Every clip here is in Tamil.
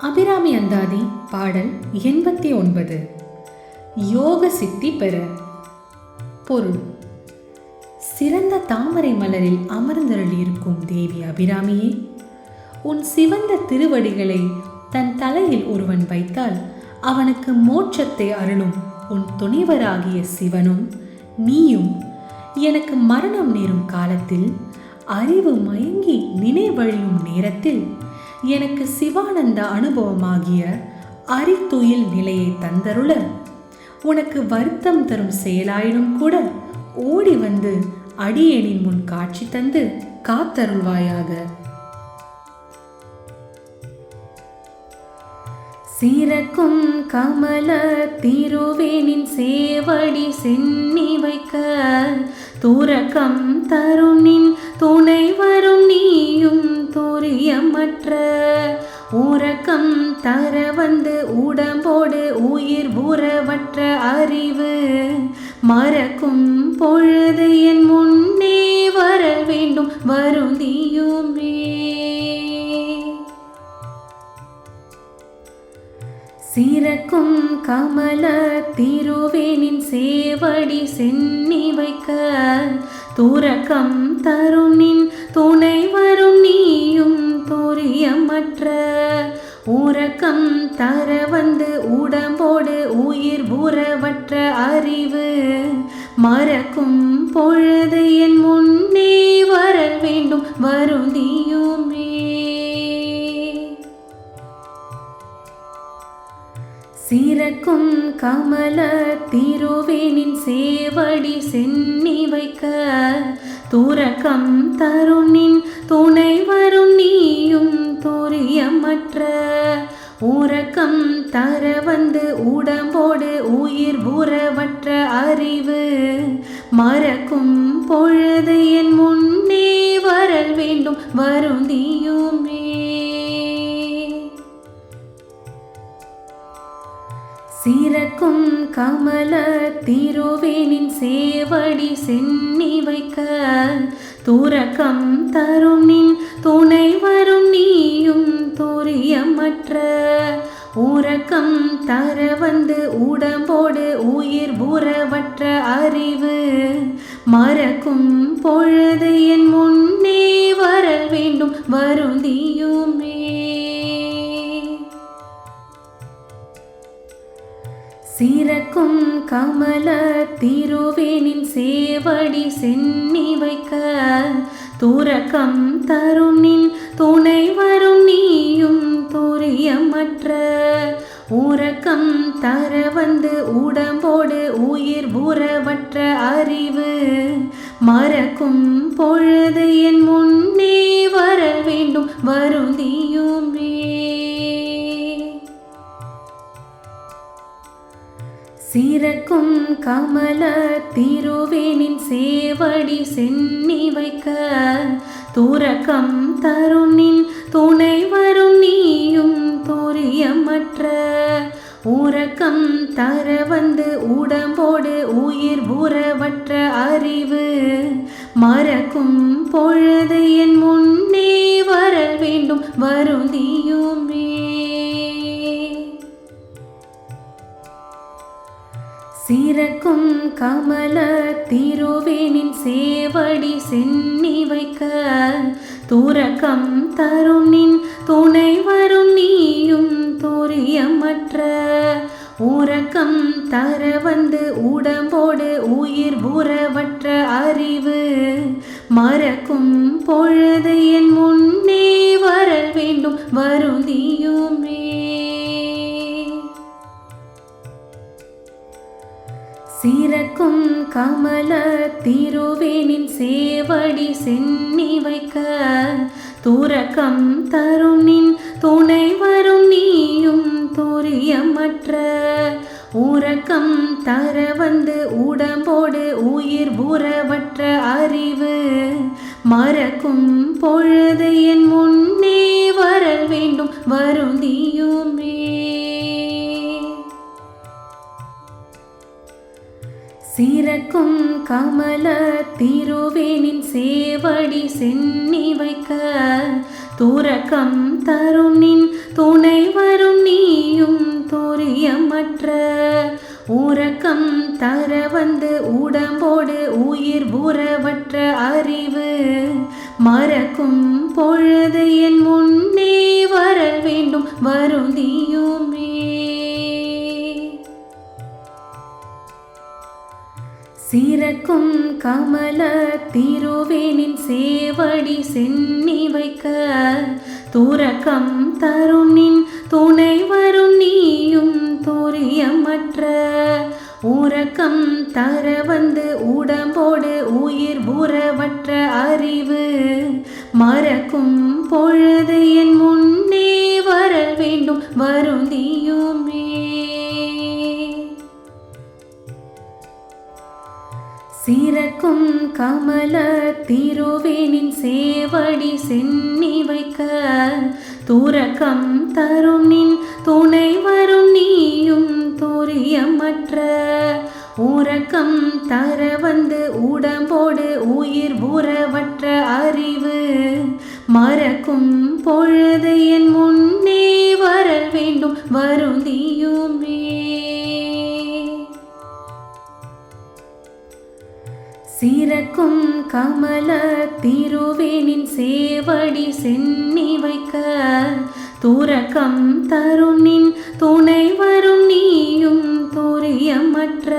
அபிராமி அந்தாதி பாடல் எண்பத்தி ஒன்பது யோக சித்தி பெற. பொருள். சிறந்த தாமரை மலரில் அமர்ந்தருளியிருக்கும் தேவி அபிராமியே உன் சிவந்த திருவடிகளை தன் தலையில் ஒருவன் வைத்தால் அவனுக்கு மோட்சத்தை அருளும். உன் துணைவராகிய சிவனும் நீயும் எனக்கு மரணம் நேரும் காலத்தில் அறிவு மயங்கி நினைவழியும் நேரத்தில் எனக்கு சிவானந்த அனுபவமாகிய அரித்துயில் நிலையை தந்தருள உனக்கு வருத்தம் தரும் செயலாயினும் கூட ஓடி வந்து அடியேனின் முன் காட்சி தந்து காத்தருள்வாயாக. சிறக்கும் கமல திருவேனின் சேவடி சென்னி வைக்க துறக்கம் தருணின் துணை வரும் நீயும் துரியமற்ற தர வந்து உடம்போடு உயிர் உறவற்ற அறிவு. மறக்கும் பொழுது என் முன்னே வர வேண்டும் வருந்தியுமே சிறக்கும் கமல திருவேனின் சேவடி சென்னி வைக்க துறக்கம் தருணின் துணை வரும் நீயும் துரியமற்ற. உறக்கம் தர வந்து உடம்போடு உயிர் உறவற்ற அறிவு. மறக்கும் பொழுது என் முன்னே வர வேண்டும் வருந்தியுமே சிறக்கும் கமல திருவேனின் சேவடி சென்னி வைக்க. துறக்கம் தருணின் துணை வரும் நீயும் துரியமற்ற உறக்கம் தர வந்து உடம்போடு உயிர் உறவற்ற அறிவு மறக்கும் பொழுது என் முன்னே வரல் வேண்டும் வருந்தியுமே சிறக்கும் கமல திருவேனின் சேவடி சென்னி வைக்க துறக்கம் நின் துணை வரும் நீயும் துரியமற்ற. உறக்கம் தர வந்து உடம்போடு உயிர் உறவற்ற அறிவு. மறக்கும் பொழுது என் முன்னே வரல் வேண்டும் வருந்தியுமே சிறக்கும் கமல திருவேனின் சேவடி சென்னி வைக்க துறக்கம் தரும் நின் துணை வரும் நீயும் துரியமற்ற. உறக்கம் தர வந்து உடம்போடு உயிர் உறவற்ற அறிவு. மறக்கும் பொழுது என் முன்னே வர வேண்டும் வருந்தியுமே சிறக்கும் கமல திருவேனின் சேவடி சென்னி வைக்க. துறக்கம் தருணின் துணை வரும் நீயும் துரியமற்ற. உறக்கம் தர வந்து உடம்போடு உயிர் உறவற்ற அறிவு. மறக்கும் பொழுது என் முன் தேனின் சேவடி சென்னி வைக்க துறக்கம் தருணின் துணை வரும் நீயும் துரியமற்ற. உறக்கம் தர வந்து உடம்போடு உயிர் உறவற்ற அறிவு. மறக்கும் பொழுது என் முன்னே வரல் வேண்டும் வரும் கமல திருவேனின் சேவடி சென்னி வைக்க துறக்கம் தரும் நின் துணை வரும் நீயும் துரியமற்ற. உறக்கம் தர வந்து உடம்போடு உயிர் உறவற்ற அறிவு. மறக்கும் பொழுது என் முன்னே வரல் வேண்டும் வருந்தியும் சிறக்கும் கமல திருவேனின் சேவடி சென்னி வைக்க துறக்கம் நின் துணை வரும் நீயும் துரியமற்ற. உறக்கம் தர வந்து உடம்போடு உயிர் உறவற்ற அறிவு. மறக்கும் பொழுது என் முன்னே வர வேண்டும் வருந்தியும் சிறக்கும் கமல திருவேனின் சேவடி சென்னி வைக்க. துறக்கம் தருணின் துணை வரும் நீயும் துரியமற்ற. உறக்கம் தர வந்து உடம்போடு உயிர் உறவற்ற அறிவு. மறக்கும் பொழுது என் முன்னே வர வேண்டும் வருந்தியுமே சிறக்கும் கமல திருவேனின் சேவடி சென்னி வைக்க துறக்கம் நின் துணை வரும் நீயும் துரியமற்ற. உறக்கம் தர வந்து உடம்போடு உயிர் உறவற்ற அறிவு. மறக்கும் பொழுது என் முன்னே வர வேண்டும் வருந்தியுமே. பிறக்கும் கமல திருவேனின் சேவடி சென்னி வைக்க. துறக்கம் தருணின் துணை வரும் நீயும் துரியமற்ற.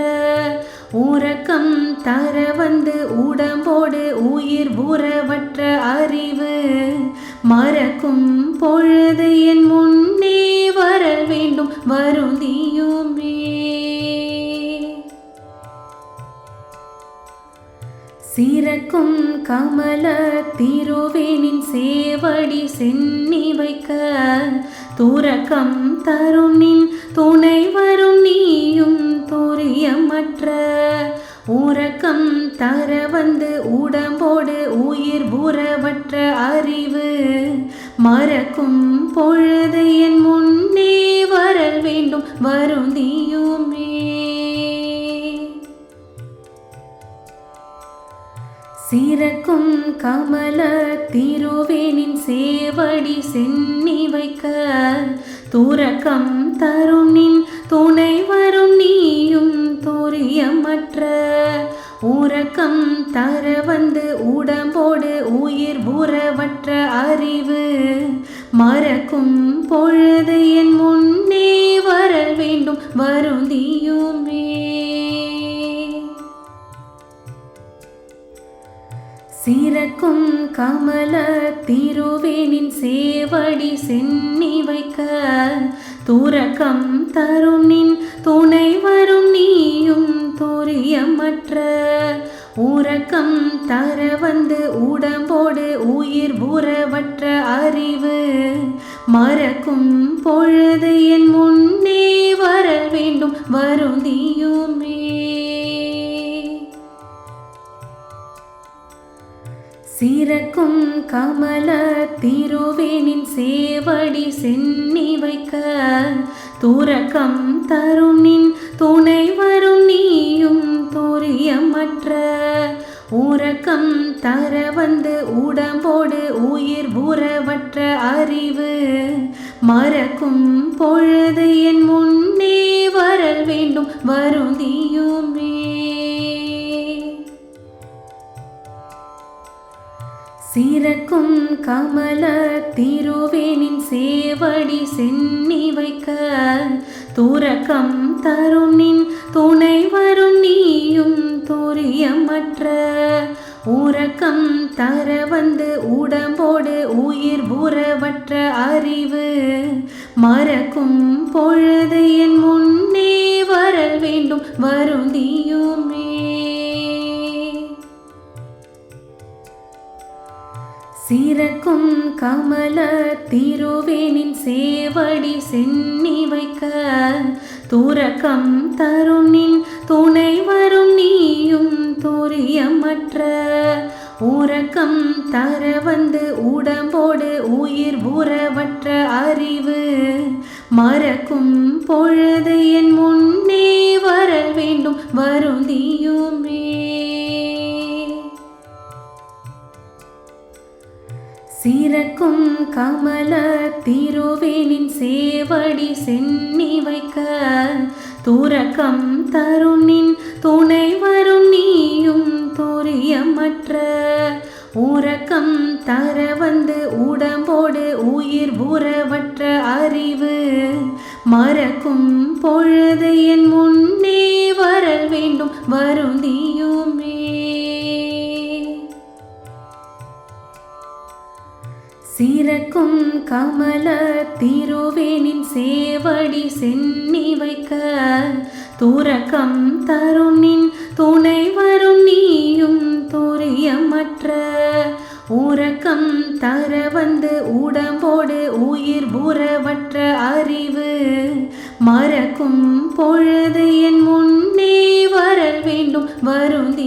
உறக்கம் தர வந்து உடம்போடு உயிர் உறவற்ற அறிவு. மறக்கும் பொழுது என் முன்னே வர வேண்டும் வருந்தியுமே சிறக்கும் கமல திருவேனின் சேவடி சென்னி வைக்க துறக்கம் தரும் நின் துணை வரும் நீயும் துரியமற்ற. உறக்கம் தர வந்து உடம்போடு உயிர் உறவற்ற அறிவு. மறக்கும் பொழுது என் முன்னே வரல் வேண்டும் வருந்தியுமே சிறக்கும் கமல திருவேனின் சேவடி சென்னி வைக்க. துறக்கம் தரும் நின் துணை வரும் நீயும் தோரியமற்ற. உறக்கம் தர வந்து உடம்போடு உயிர் உறவற்ற அறிவு. மறக்கும் பொழுது என் முன்னே வர வேண்டும் வருந்தியுமே. சிறக்கும் கமல திருவேனின் சேவடி சென்னி வைக்க துறக்கம் தருணின் துணை வரும் நீயும் துரியமற்ற. உறக்கம் தர வந்து உடம்போடு உயிர் உறவற்ற அறிவு. மறக்கும் பொழுது என் முன்னே வர வேண்டும் வருந்தியுமே சிறக்கும் கமல திருவேனின் சேவடி சென்னி வைக்க துறக்கம் தரும் நின் துணை வரும் நீயும் துரியமற்ற. உறக்கம் தர வந்து உடம்போடு உயிர் உறவற்ற அறிவு. மறக்கும் பொழுது என் முன்னே வரல் வேண்டும் வருந்தியுமே சிறக்கும் கமல திருவேனின் சேவடி சென்னி வைக்க துறக்கம் தருணின் துணை வரும் நீயும் துரியமற்ற. உறக்கம் தர வந்து உடம்போடு உயிர் உறவற்ற அறிவு. மறக்கும் பொழுதைய திருவேனின் சேவடி சென்னி வைக்க துறக்கம் தருணின் துணை வரும் நீயும் துரியமற்ற. உறக்கம் தர வந்து உடம்போடு உயிர் உறவற்ற அறிவு. மறக்கும் பொழுது என் முன் கமல திருவேனின் சேவடி சென்னி வைக்க. துறக்கம் தருணின் துணை வரும் நீயும் துரியமற்ற. உறக்கம் தர வந்து உடம்போடு உயிர் உறவற்ற அறிவு. மறக்கும் பொழுது என் முன் கமல திருவேனின் சேவடி சென்னி வைக்க துறக்கம் தருணின் துணை வரும் நீயும் துரியமற்ற. உறக்கம் தர வந்து உடம்போடு உயிர் உறவற்ற அறிவு. மறக்கும் பொழுது என் முன்னே வரல் வேண்டும் வருந்தி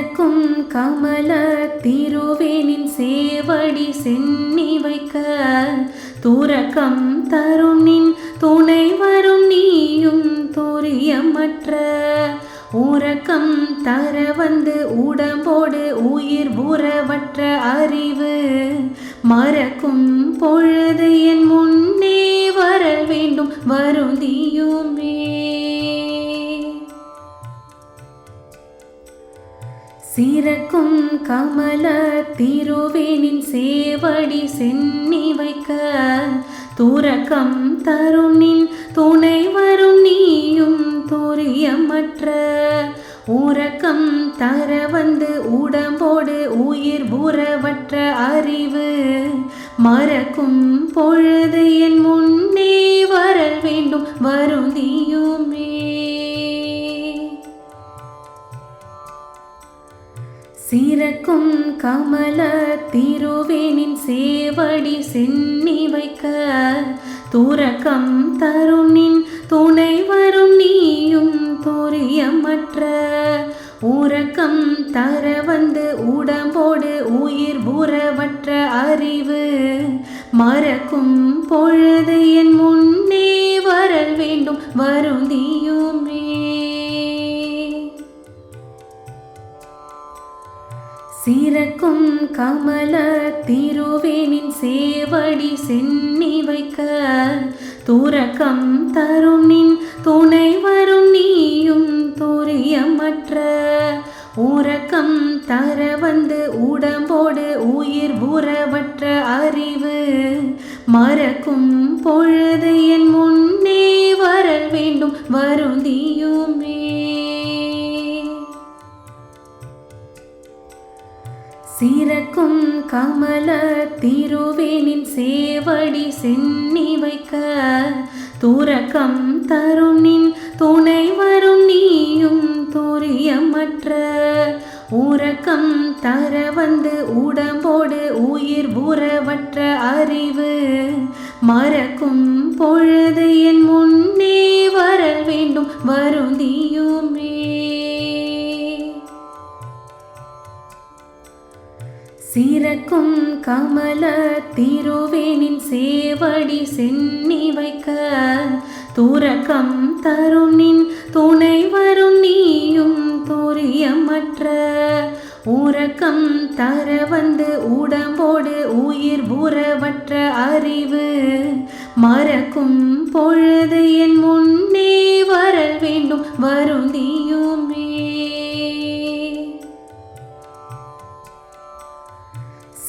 சீரக்கும் கமல திருவேனின் சேவடி சென்னி வைக்க. துறக்கம் தருணின் துணை வரும் நீயும் துரியமற்ற. உறக்கம் தர வந்து உடம்போடு உயிர் உறவற்ற அறிவு. மறக்கும் பொழுது என் முன்னே வர வேண்டும் வருந்தியுமே. சீரக்கும் கமல திருவேனின் சேவடி சென்னி வைக்க துறக்கம் தருணின் துணை வரும் நீயும் துரியமற்ற. உறக்கம் தர வந்து உடம்போடு உயிர் உறவற்ற அறிவு. மறக்கும் பொழுது என் முன்னே வரல் வேண்டும் வருந்தியும் பிறக்கும் கமல திருவேனின் சேவடி சென்னி வைக்க. துறக்கம் தருணின் துணை வரும் நீயும் துரியமற்ற. உறக்கம் தர வந்து உடம்போடு உயிர் உறவற்ற அறிவு. மறக்கும் பொழுது என் முன்னே வரல் வேண்டும் வருந்தியும் சீரக்கும் கமல திருவேனின் சேவடி சென்னி வைக்க துறக்கம் தரும் நின் துணை வரும் நீயும் துரியமற்ற. உறக்கம் தர வந்து உடம்போடு உயிர் உறவற்ற அறிவு. மறக்கும் பொழுது என் முன்னே வரல் வேண்டும் வருந்தியுமே. சீரக்கும் கமல திருவேனின் சேவடி சென்னி வைக்க. துறக்கம் தரும் நின் துணை வரும் நீயும் துரியமற்ற. உறக்கம் தர வந்து உடம்போடு உயிர் உறவற்ற அறிவு. மறக்கும் பொழுது என் முன்னே வர வேண்டும் வருந்தியுமே. சீரக்கும் கமல திருவேனின் சேவடி சென்னி வைக்க துறக்கம் தரும் நின் துணை வரும் நீயும் துரியமற்ற. உறக்கம் தர வந்து உடம்போடு உயிர் உறவற்ற அறிவு. மறக்கும் பொழுது என் முன்னே வரல் வேண்டும் வருந்தியும்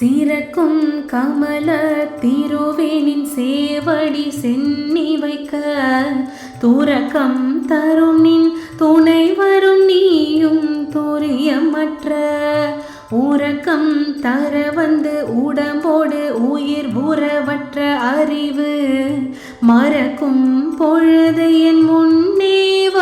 சீரக்கும் கமல திருவேனின் சேவடி சென்னி வைக்க துறக்கம் தரும் நின் துணை வரும் நீயும் துரியமற்ற. உறக்கம் தர வந்து உடம்போடு உயிர் உறவற்ற அறிவு. மறக்கும் பொழுது என் முன்னே வ